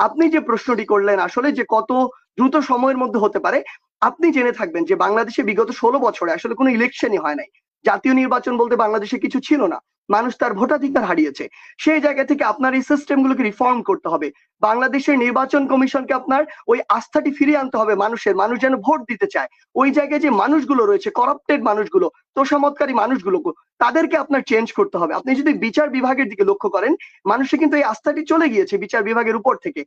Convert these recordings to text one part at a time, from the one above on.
আপনি যে প্রশ্নটি করলেন, আসলে যে কত দ্রুত সময়ের মধ্যে হতে পারে, আপনি জেনে থাকবেন যে বাংলাদেশে বিগত ষোলো বছরে আসলে কোনো ইলেকশনই হয় নাই। জাতীয় নির্বাচন বলতে বাংলাদেশে কিছু ছিল না। মানুষ তার ভোটাধিকার হারিয়েছে। সেই জায়গা থেকে আপনার এই সিস্টেমগুলোকে রিফর্ম করতে হবে। বাংলাদেশের নির্বাচন কমিশনকে আপনার ওই আস্থাটি ফিরিয়ে আনতে হবে মানুষের। মানুষ যেন ভোট দিতে চায়। ওই জায়গায় যে মানুষগুলো রয়েছে করাপ্টেড মানুষগুলো, তোষামতকারী মানুষগুলো তাদেরকে আপনার চেঞ্জ করতে হবে। আপনি যদি বিচার বিভাগের দিকে লক্ষ্য করেন মানুষের কিন্তু এই আস্থাটি চলে গিয়েছে বিচার বিভাগের উপর থেকে।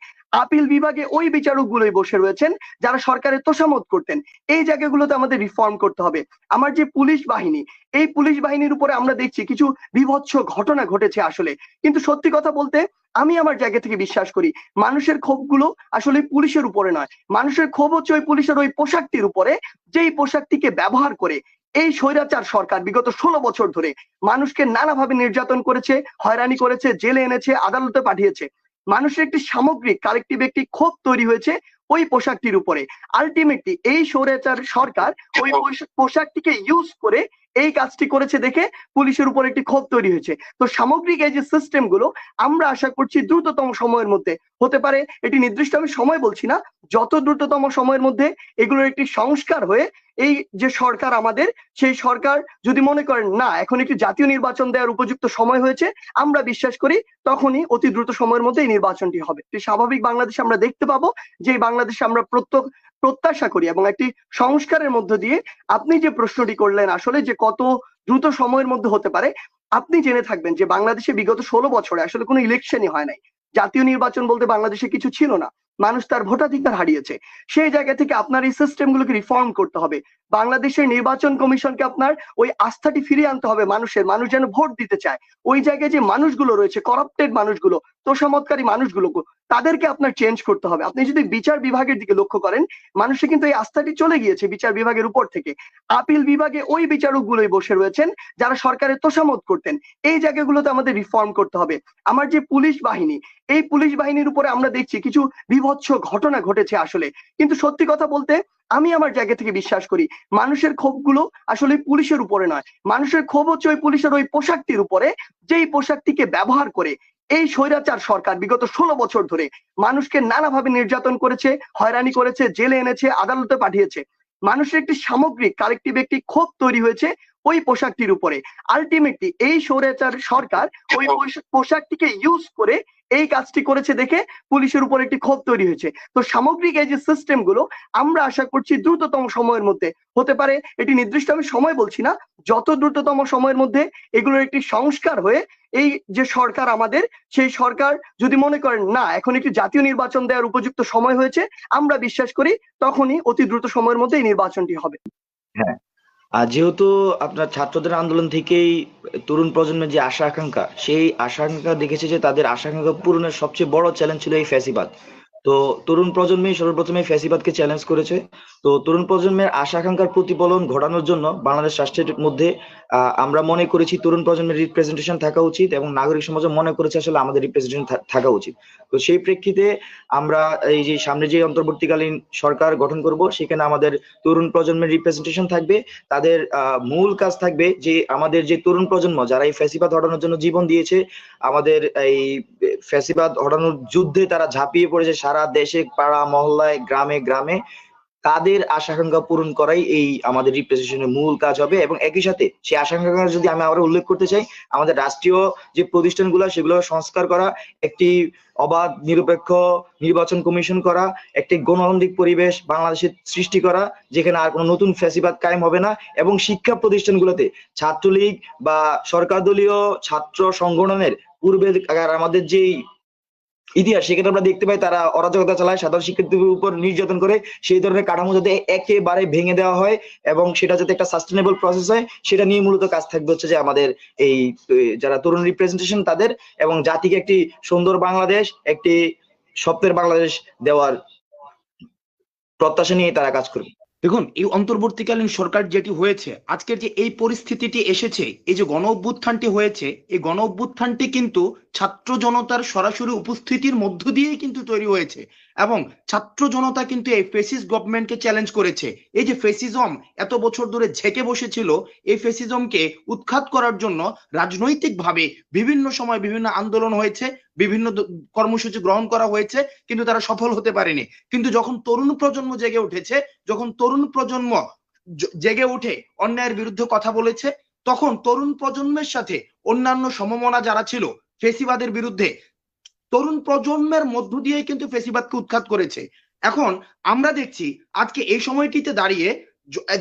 আপিল বিভাগে ওই বিচারক গুলোই বসে রয়েছেন, যারা সরকারের তোষামত করতেন। এই জায়গাগুলোতে আমাদের রিফর্ম করতে হবে। আমার যে পুলিশ বাহিনী, এই পুলিশ বাহিনীর উপরে আমরা দেখছি কিছু বিভৎস ঘটনা ঘটেছে আসলে। কিন্তু সত্যি কথা বলতে আমি আমার জায়গা থেকে বিশ্বাস করি মানুষের ক্ষোভগুলো আসলে পুলিশের উপরে নয়। মানুষের ক্ষোভ হচ্ছে ওই পুলিশের ওই পোশাকটির উপরে যেই পোশাকটিকে ব্যবহার করে এই স্বৈরাচার সরকার বিগত ষোলো বছর ধরে মানুষকে নানাভাবে নির্যাতন করেছে হয়রানি করেছে জেলে এনেছে আদালতে পাঠিয়েছে। মানুষের একটি সামগ্রিক কালেকটিভ একটি ক্ষোভ তৈরি হয়েছে ওই পোশাকটির উপরে। আলটিমেটলি এই স্বৈরাচার সরকার ওই পোশাকটিকে ইউজ করে এই কাজটি করেছে দেখে পুলিশের উপর একটি ক্ষোভ তৈরি হয়েছে। তো সামগ্রিক এই যে সিস্টেমগুলো, আমরা আশা করছি দ্রুততম সময়ের মধ্যে হতে পারে। এটি নির্দিষ্ট আমি সময় বলছি না, যত দ্রুততম সময়ের মধ্যে এগুলোর একটি সংস্কার হয়ে এই যে সরকার আমাদের, সেই সরকার যদি মনে করেন, না, এখন একটি জাতীয় নির্বাচন দেওয়ার উপযুক্ত সময় হয়েছে, আমরা বিশ্বাস করি তখনই অতি দ্রুত সময়ের মধ্যে এই নির্বাচনটি হবে। স্বাভাবিক বাংলাদেশ আমরা দেখতে পাবো যে বাংলাদেশে আমরা প্রত্যেক প্রত্যাশা করি এবং একটি সংস্কারের মধ্য দিয়ে আপনি যে প্রশ্নটি করলেন আসলে যে কত দ্রুত সময়ের মধ্যে হতে পারে, আপনি জেনে থাকবেন যে বাংলাদেশে বিগত ষোলো বছরে আসলে কোনো ইলেকশনই হয় নাই। জাতীয় নির্বাচন বলতে বাংলাদেশে কিছু ছিল না। মানুষ তার ভোটাধিকার হারিয়েছে। সেই জায়গা থেকে আপনার এই সিস্টেমগুলোকে রিফর্ম করতে হবে। বাংলাদেশের নির্বাচন কমিশনকে আপনার ওই আস্থাটি ফিরিয়ে আনতে হবে মানুষের। মানুষ যেন ভোট দিতে চায়। ওই জায়গায় যে মানুষগুলো রয়েছে করাপ্টেড মানুষগুলো তোষামতকারী মানুষগুলো, তাদেরকে আপনার চেঞ্জ করতে হবে। আপনি যদি বিচার বিভাগের দিকে লক্ষ্য করেন মানুষের কিন্তু এই আস্থাটি চলে গিয়েছে বিচার বিভাগের উপর থেকে। আপিল বিভাগে ওই বিচারক গুলোই বসে রয়েছেন, যারা সরকারের তোষামত করতেন। এই জায়গাগুলোতে আমাদের রিফর্ম করতে হবে। আমার যে পুলিশ বাহিনী, এই পুলিশ বাহিনীর উপরে আমরা দেখছি কিছু বিভৎস ঘটনা ঘটেছে আসলে। কিন্তু সত্যি কথা বলতে আমি আমার জায়গা থেকে বিশ্বাস করি, মানুষের ক্ষোভগুলো আসলে পুলিশের উপরে নয়। মানুষের ক্ষোভ হচ্ছে ওই পুলিশের ওই পোশাকটির উপরে, যেই পোশাকটিকে ব্যবহার করে এই স্বৈরাচার সরকার বিগত ষোলো বছর ধরে মানুষকে নানাভাবে নির্যাতন করেছে, হয়রানি করেছে, জেলে এনেছে, আদালতে পাঠিয়েছে। মানুষের একটি সামগ্রিক কালেকটিভ একটি ক্ষোভ তৈরি হয়েছে ওই পোশাকটির উপরে। আলটিমেটলি এই স্বৈরাচার সরকার ওই পোশাকটিকে ইউজ করে এই কাজটি করেছে দেখে পুলিশের উপর একটি ক্ষোভ তৈরি হয়েছে। তো সামগ্রিক এই যে সিস্টেমগুলো আমরা আশা করছি দ্রুততম সময়ের মধ্যে হতে পারে। এটি নির্দিষ্ট আমি সময় বলছি না যত দ্রুততম সময়ের মধ্যে এগুলোর একটি সংস্কার হয়ে এই যে সরকার আমাদের সেই সরকার যদি মনে করেন না এখন একটি জাতীয় নির্বাচন দেওয়ার উপযুক্ত সময় হয়েছে আমরা বিশ্বাস করি তখনই অতি দ্রুত সময়ের মধ্যে এই নির্বাচনটি হবে। হ্যাঁ। আর যেহেতু আপনার ছাত্রদের আন্দোলন থেকেই তরুণ প্রজন্মের যে আশা আকাঙ্ক্ষা, সেই আশা আকাঙ্ক্ষা দেখেছে যে তাদের আশা আকাঙ্ক্ষা পূরণের সবচেয়ে বড় চ্যালেঞ্জ ছিল এই ফ্যাসিবাদ। তো তরুণ প্রজন্মই সর্বপ্রথমে ফ্যাসিবাদকে চ্যালেঞ্জ করেছে। তো তরুণ প্রজন্মের আশা আকাঙ্ক্ষার প্রতিফলন ঘটানোর জন্য বাংলাদেশ রাষ্ট্রের মধ্যে আমরা মনে করেছি তরুণ প্রজন্মের রিপ্রেজেন্টেশন থাকা উচিত এবং নাগরিক সমাজও মনে করেছে আসলে আমাদের রিপ্রেজেন্টেশন থাকা উচিত। তো সেই প্রেক্ষিতে আমরা এই যে সামনে যে অন্তর্বর্তীকালীন সরকার গঠন করব, সেখানে আমাদের তরুণ প্রজন্মের রিপ্রেজেন্টেশন থাকবে। তাদের মূল কাজ থাকবে যে আমাদের যে তরুণ প্রজন্ম, যারা এই ফ্যাসিবাদ হটানোর জন্য জীবন দিয়েছে, আমাদের এই ফ্যাসিবাদ হটানোর যুদ্ধে তারা ঝাঁপিয়ে পড়েছে সারা দেশে, পাড়া, মহল্লায়, গ্রামে গ্রামে। তাদের আশা আশাকাঙ্ক্ষা পূরণ করাই এই আমাদের রিপ্রেজেন্টেশনের মূল কাজ হবে এবং একই সাথে সেই আশাকাঙ্ক্ষা যদি আমি আবার উল্লেখ করতে চাই, আমাদের রাষ্ট্রীয় যে প্রতিষ্ঠানগুলো, সেগুলো সংস্কার করা, একটি অবাধ, নিরপেক্ষ নির্বাচন কমিশন করা, একটি গণতান্ত্রিক পরিবেশ বাংলাদেশে সৃষ্টি করা, যেখানে আর কোনো নতুন ফ্যাসিবাদ কায়েম হবে না এবং শিক্ষা প্রতিষ্ঠানগুলোতে ছাত্রলীগ বা সরকার দলীয় ছাত্র সংগঠনের পূর্বে আমাদের যেই ইতিহাস সেখানে আমরা দেখতে পাই তারা অরাজকতা চালায়, সাধারণ শিক্ষার্থীদের উপর নির্যাতন করে সেই ধরনের কাঠামো যাতে একেবারে ভেঙে দেওয়া হয় এবং সেটা যাতে একটা সাস্টেনেবল প্রসেস হয়, সেটা নিয়ে মূলত কাজ থাকবে হচ্ছে যে আমাদের এই যারা তরুণ রিপ্রেজেন্টেশন তাদের এবং জাতিকে একটি সুন্দর বাংলাদেশ, একটি স্বপ্নের বাংলাদেশ দেওয়ার প্রত্যাশা নিয়ে তারা কাজ করবে। দেখুন, এই অন্তর্বর্তীকালীন সরকার যেটি হয়েছে, আজকের যে এই পরিস্থিতিটি এসেছে, এই যে গণ অভ্যুত্থানটি হয়েছে, এই গণ অভ্যুত্থানটি কিন্তু ছাত্র জনতার সরাসরি উপস্থিতির মধ্য দিয়েই কিন্তু তৈরি হয়েছে। এবং ছাত্র জনতা কিন্তু এই ফেসিস গভর্নমেন্টকে চ্যালেঞ্জ করেছে। এই যে ফেসিজম এত বছর ধরে ঝেঁকে বসেছিল, এই ফেসিজমকে উৎখাত করার জন্য রাজনৈতিকভাবে বিভিন্ন সময় বিভিন্ন আন্দোলন হয়েছে, বিভিন্ন কর্মসূচি গ্রহণ করা হয়েছে, কিন্তু তারা সফল হতে পারেনি। কিন্তু যখন তরুণ প্রজন্ম জেগে উঠেছে, যখন তরুণ প্রজন্ম জেগে উঠে অন্যায়ের বিরুদ্ধে কথা বলেছে, তখন তরুণ প্রজন্মের সাথে অন্যান্য সমমনা যারা ছিল, ফেসিবাদের বিরুদ্ধে তরুণ প্রজন্মের মধ্য দিয়ে কিন্তু ফেসিবাদকে উৎখাত করেছে। এখন আমরা দেখছি আজকে এই সময়টিতে দাঁড়িয়ে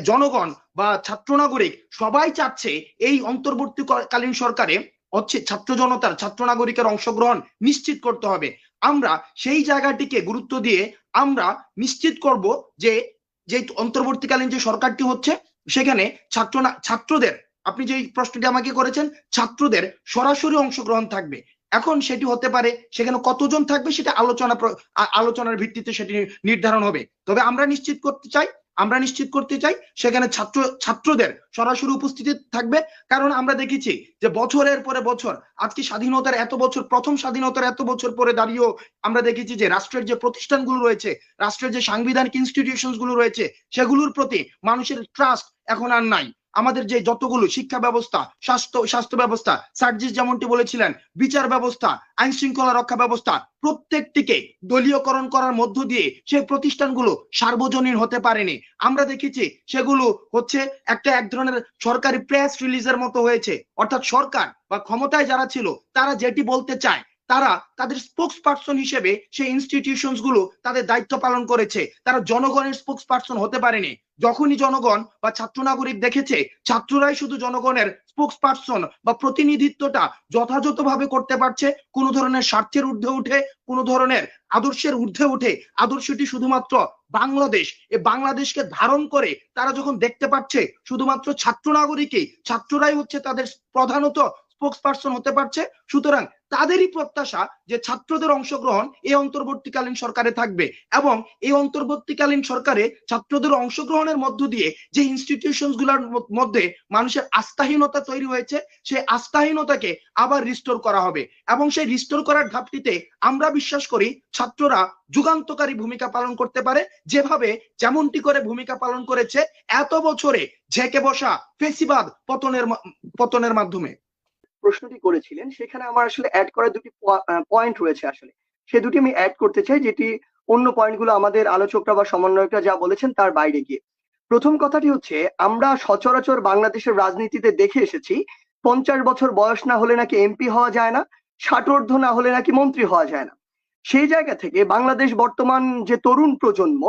জনগণ বা ছাত্র নাগরিক সবাই চাচ্ছে এই অন্তর্বর্তীকালীন সরকারে হচ্ছে ছাত্র জনতার, ছাত্র নাগরিকের অংশগ্রহণ নিশ্চিত করতে হবে। আমরা সেই জায়গাটিকে গুরুত্ব দিয়ে আমরা নিশ্চিত করব যে যে অন্তর্বর্তীকালীন যে সরকারটি হচ্ছে, সেখানে ছাত্র ছাত্রদের, আপনি যে প্রশ্নটি আমাকে করেছেন, ছাত্রদের সরাসরি অংশগ্রহণ থাকবে। এখন সেটি হতে পারে সেখানে কতজন থাকবে সেটা আলোচনা আলোচনার ভিত্তিতে সেটি নির্ধারণ হবে। তবে আমরা নিশ্চিত করতে চাই, আমরা নিশ্চিত করতে চাই সেখানে ছাত্র, ছাত্রদের সরাসরি উপস্থিতি থাকবে। কারণ আমরা দেখেছি যে বছরের পরে বছর, আজকে স্বাধীনতার এত বছর, প্রথম স্বাধীনতার এত বছর পরে দাঁড়িয়েও আমরা দেখেছি যে রাষ্ট্রের যে প্রতিষ্ঠানগুলো রয়েছে, রাষ্ট্রের যে সাংবিধানিক ইনস্টিটিউশনগুলো রয়েছে, সেগুলোর প্রতি মানুষের ট্রাস্ট এখন আর নাই। আমাদের যে যতগুলো শিক্ষা ব্যবস্থা, স্বাস্থ্য স্বাস্থ্য ব্যবস্থা, সার্জিস যেমনটি বলেছিলেন, বিচার ব্যবস্থা আইন শৃঙ্খলা রক্ষা ব্যবস্থা, প্রত্যেকটিকে দলীয়করণ করার মধ্য দিয়ে সেই প্রতিষ্ঠানগুলো সার্বজনীন হতে পারেনি। আমরা দেখেছি সেগুলো হচ্ছে একটা এক ধরনের সরকারি প্রেস রিলিজের মতো হয়েছে। অর্থাৎ সরকার বা ক্ষমতায় যারা ছিল, তারা যেটি বলতে চায় তারা তাদের স্পোক্স পার্সন হিসেবে সেই ইনস্টিটিউশনসগুলো তাদের দায়িত্ব পালন করেছে। তারা জনগণের স্পোক্স পার্সন হতে পারেনি। যখনই জনগণ বা ছাত্র নাগরিক দেখেছে, ছাত্ররাই শুধু জনগণের স্পোক্স পার্সন বা প্রতিনিধিত্বটা যথাযথভাবে করতে পারছে, কোনো ধরনের স্বার্থের ঊর্ধ্বে উঠে, কোনো ধরনের আদর্শের ঊর্ধ্বে উঠে, আদর্শটি শুধুমাত্র বাংলাদেশ, এ বাংলাদেশকে ধারণ করে তারা যখন দেখতে পাচ্ছে শুধুমাত্র ছাত্র নাগরিকই ছাত্ররাই হচ্ছে তাদের প্রধানত স্পোক্স পার্সন হতে পারছে। সুতরাং তাদেরই প্রত্যাশা যে ছাত্রদের অংশগ্রহণ এই অন্তর্বর্তীকালীন সরকারে থাকবে এবং এই অন্তর্বর্তীকালীন সরকারে ছাত্রদের অংশগ্রহণের মধ্য দিয়ে যে ইনস্টিটিউশনগুলোর মধ্যে মানুষের আস্থাহীনতা তৈরি হয়েছে, সেই আস্থাহীনতাকে আবার রিস্টোর করা হবে। এবং সেই রিস্টোর করার ধাপটিতে আমরা বিশ্বাস করি ছাত্ররা যুগান্তকারী ভূমিকা পালন করতে পারে। যেভাবে যেমনটি করে ভূমিকা পালন করেছে, এত বছরে ঝেঁকে বসা ফেসিবাদ পতনের পতনের মাধ্যমে। প্রশ্নটি করেছিলেন, সেখানে আমার আসলে অ্যাড করার দুটি পয়েন্ট রয়েছে আসলে। সে দুটি আমি অ্যাড করতে চাই, যেটি অন্য পয়েন্টগুলো আমাদের আলোচকরা বা সমন্বয়করা যা বলেছেন তার বাইরে গিয়ে। প্রথম কথাটি হচ্ছে, আমরা সচরাচর বাংলাদেশের রাজনীতিতে দেখে এসেছি, পঞ্চাশ বছর বয়স না হলে নাকি এমপি হওয়া যায় না ষাটোর্ধ না হলে নাকি মন্ত্রী হওয়া যায় না। সেই জায়গা থেকে বাংলাদেশ বর্তমান যে তরুণ প্রজন্ম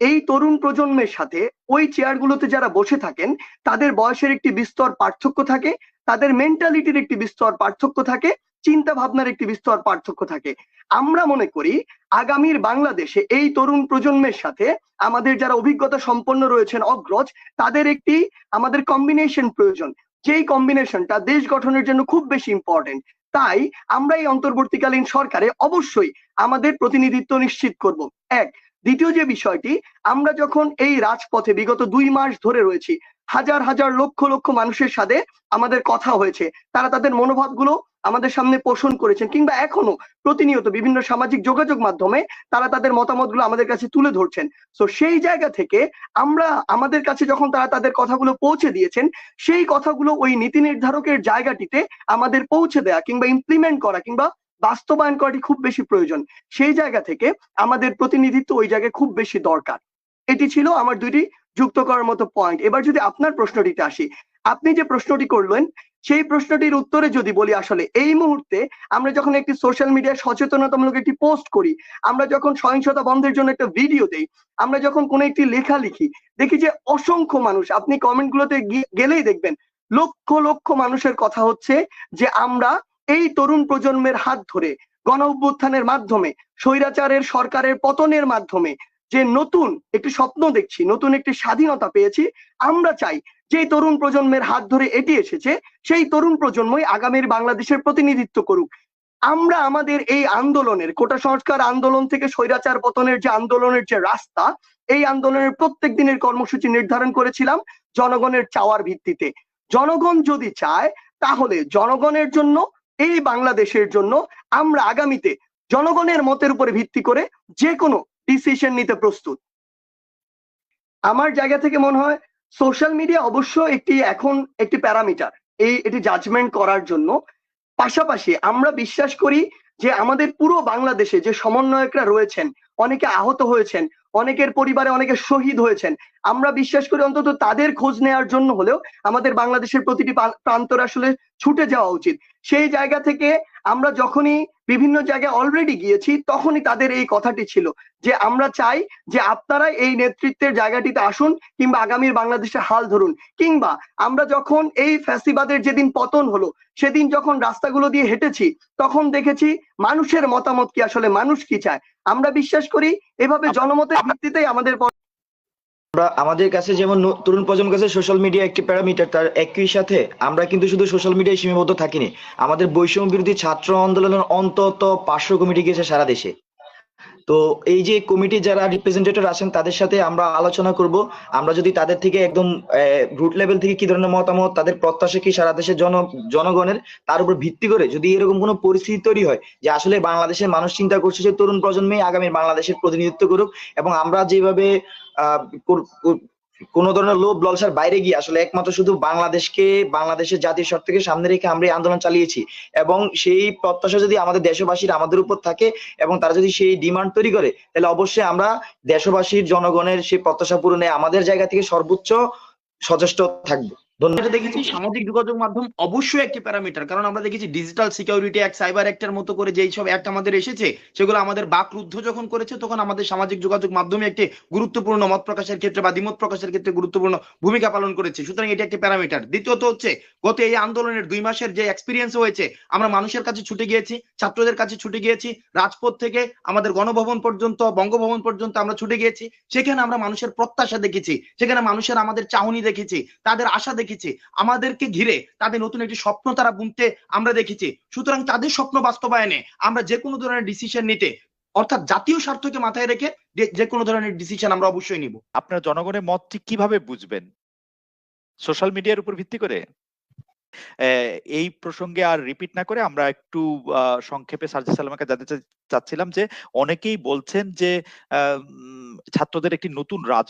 এই তরুণ প্রজন্মের সাথে ওই চেয়ারগুলোতে যারা বসে থাকেন, তাদের বয়সের একটি বিস্তর পার্থক্য থাকে, তাদের মেন্টালিটির একটি বিস্তর পার্থক্য থাকে চিন্তা ভাবনার একটি বিস্তর পার্থক্য থাকে। আমরা মনে করি, আগামীর বাংলাদেশে এই তরুণ প্রজন্মের সাথে আমাদের যারা অভিজ্ঞতা সম্পন্ন রয়েছেন অগ্রজ, তাদের একটি আমাদের কম্বিনেশন প্রয়োজন। যেই কম্বিনেশনটা দেশ গঠনের জন্য খুব বেশি ইম্পর্টেন্ট তাই আমরা এই অন্তর্বর্তীকালীন সরকারে অবশ্যই আমাদের প্রতিনিধিত্ব নিশ্চিত করব। এক দ্বিতীয় যে বিষয়টি, আমরা যখন এই রাজপথে বিগত দুই মাস ধরে রয়েছি, হাজার হাজার লক্ষ লক্ষ মানুষের সাথে আমাদের কথা হয়েছে, তারা তাদের মনোভাবগুলো আমাদের সামনে পোষণ করেছেন কিংবা এখনও প্রতিনিয়ত বিভিন্ন সামাজিক যোগাযোগ মাধ্যমে তারা তাদের মতামতগুলো আমাদের কাছে তুলে ধরছেন। তো সেই জায়গা থেকে আমরা আমাদের কাছে যখন তারা তাদের কথাগুলো পৌঁছে দিয়েছেন, সেই কথাগুলো ওই নীতি নির্ধারকের জায়গাটিতে আমাদের পৌঁছে দেয়া কিংবা ইমপ্লিমেন্ট করা কিংবা বাস্তবায়ন করাটি খুব বেশি প্রয়োজন। সেই জায়গা থেকে আমাদের প্রতিনিধিত্ব ওই জায়গায় খুব বেশি দরকার। এটি ছিল আমার দুইটি যুক্ত করার মতো পয়েন্ট এবার যদি আপনার প্রশ্নটিতে আসি, আপনি যে প্রশ্নটি করলেন, সেই প্রশ্নটির উত্তরে যদি বলি আসলে, এই মুহূর্তে আমরা যখন একটি সোশ্যাল মিডিয়ায় সচেতনতামূলক একটি পোস্ট করি, আমরা যখন সহিংসতা বন্ধের জন্য একটা ভিডিও দেই, আমরা যখন কোনো একটি লেখা লিখি, দেখি যে অসংখ্য মানুষ, আপনি কমেন্ট গুলোতে গেলেই দেখবেন, লক্ষ লক্ষ মানুষের কথা হচ্ছে যে আমরা এই তরুণ প্রজন্মের হাত ধরে গণ অভ্যুত্থানের মাধ্যমে, স্বৈরাচারের সরকারের পতনের মাধ্যমে যে নতুন একটি স্বপ্ন দেখছি, নতুন একটি স্বাধীনতা পেয়েছি, আমরা চাই যে তরুণ প্রজন্মের হাত ধরে এটি এসেছে, সেই তরুণ প্রজন্মই আগামীর বাংলাদেশের প্রতিনিধিত্ব করুক। আমরা আমাদের এই আন্দোলনের, কোটা সংস্কার আন্দোলন থেকে স্বৈরাচার পতনের যে আন্দোলনের যে রাস্তা, এই আন্দোলনের প্রত্যেক দিনের কর্মসূচি নির্ধারণ করেছিলাম জনগণের চাওয়ার ভিত্তিতে। জনগণ যদি চায়, তাহলে জনগণের জন্য এই বাংলাদেশের জন্য আমরা আগামীতে জনগণের মতের উপরে ভিত্তি করে যে কোনো ডিসিশন নিতে প্রস্তুত। আমার জায়গা থেকে মনে হয় সোশ্যাল মিডিয়া অবশ্য একটি এখন একটি প্যারামিটার। এই এটি জাজমেন্ট করার জন্য। পাশাপাশি আমরা বিশ্বাস করি যে আমাদের পুরো বাংলাদেশে যে সমন্বয়করা রয়েছেন, অনেকে আহত হয়েছেন অনেকের পরিবারে অনেকে শহীদ হয়েছেন। আমরা বিশ্বাস করি অন্তত তাদের খোঁজ নেওয়ার জন্য হলেও আমাদের বাংলাদেশের প্রতিটি প্রান্তর আসলে ছুটে যাওয়া উচিত। সেই জায়গা থেকে আমরা যখনই বিভিন্ন জায়গায় অলরেডি গিয়েছি তখনই তাদের এই কথাটি ছিল যে আমরা চাই যে আপনারা এই নেতৃত্বের জায়গাটিতে আসুন কিংবা আগামীর বাংলাদেশের হাল ধরুন। কিংবা আমরা যখন এই ফ্যাসিবাদের যেদিন পতন হলো সেদিন যখন রাস্তাগুলো দিয়ে হেঁটেছি তখন দেখেছি মানুষের মতামত কি আসলে মানুষ কি চায়? আমরা বিশ্বাস করি এভাবে জনমতের ভিত্তিতেই আমাদের আমরা আমাদের কাছে যেমন তরুণ প্রজন্মের কাছে সোশ্যাল মিডিয়া একটি প্যারামিটার তার একই সাথে আমরা কিন্তু শুধু সোশ্যাল মিডিয়ায় সীমাবদ্ধ থাকিনি। আমাদের বৈষম্য বিরোধী ছাত্র আন্দোলনের অন্তত পাঁচশো কমিটি গিয়েছে সারা দেশে। তো এই যে কমিটি যারা রিপ্রেজেন্টেটিভ আছেন, তাদের সাথে আমরা আলোচনা করব। আমরা যদি তাদের থেকে একদম রুট লেভেল থেকে কি ধরনের মতামত, তাদের প্রত্যাশা কি সারা দেশের জন জনগণের, তার উপর ভিত্তি করে যদি এরকম কোনো পরিস্থিতি তৈরি হয় যে আসলে বাংলাদেশের মানুষ চিন্তা করছে যে তরুণ প্রজন্মই আগামী বাংলাদেশের প্রতিনিধিত্ব করুক এবং আমরা যেভাবে কোন ধরনের লোভ লালসার বাইরে গিয়ে আসলে একমাত্র শুধু বাংলাদেশকে, বাংলাদেশের জাতির স্বার্থকে সামনে রেখে আমরা এই আন্দোলন চালিয়েছি। এবং সেই প্রত্যাশা যদি আমাদের দেশবাসীর আমাদের উপর থাকে এবং তারা যদি সেই ডিমান্ড তৈরি করে, তাহলে অবশ্যই আমরা দেশবাসীর, জনগণের সেই প্রত্যাশা পূরণে আমাদের জায়গা থেকে সর্বোচ্চ সচেষ্ট থাকব। ধন্যবাদ। দেখেছি সামাজিক যোগাযোগ মাধ্যম অবশ্যই একটি প্যারামিটার, কারণ আমরা দেখেছি ডিজিটাল সিকিউরিটি অ্যাক্ট সাইবার অ্যাক্টের মতো করে যেই সব অ্যাক্ট আমাদের এসেছে, সেগুলো আমাদের বাকরুদ্ধ যখন করেছে, তখন আমাদের সামাজিক যোগাযোগ মাধ্যমে একটি গুরুত্বপূর্ণ মত প্রকাশের ক্ষেত্রে বা দ্বিমত প্রকাশের ক্ষেত্রে গুরুত্বপূর্ণ ভূমিকা পালন করেছে। সুতরাং এটি একটি প্যারামিটার। দ্বিতীয়ত হচ্ছে, গত এই আন্দোলনের দুই মাসের যে এক্সপিরিয়েন্স হয়েছে, আমরা মানুষের কাছে ছুটে গিয়েছি, ছাত্রদের কাছে ছুটে গিয়েছি, রাজপথ থেকে আমাদের গণভবন পর্যন্ত, বঙ্গভবন পর্যন্ত আমরা ছুটে গিয়েছি, সেখানে আমরা মানুষের প্রত্যাশা দেখেছি, সেখানে মানুষের আমাদের চাহনি দেখেছি, তাদের আশা দেখেছি। আমাদেরকে ঘিরে তাদের নতুন একটি স্বপ্ন তারা বুনতে আমরা দেখেছি। সুতরাং তাদের স্বপ্ন বাস্তবায়নে আমরা যে কোনো ধরনের ডিসিশন নিতে, অর্থাৎ জাতীয় স্বার্থকে মাথায় রেখে যে- কোনো ধরনের ডিসিশন আমরা অবশ্যই নিব। আপনার জনগণের মত ঠিক কীভাবে বুঝবেন? সোশ্যাল মিডিয়ার উপর ভিত্তি করে? এই প্রসঙ্গে আর রিপিট না করে আমরা একটু সংক্ষেপে সার্জি সালামাকে জানতে চাচ্ছিলাম যে, অনেকেই বলছেন যে ছাত্রদের একটি নতুন রাজনৈতিক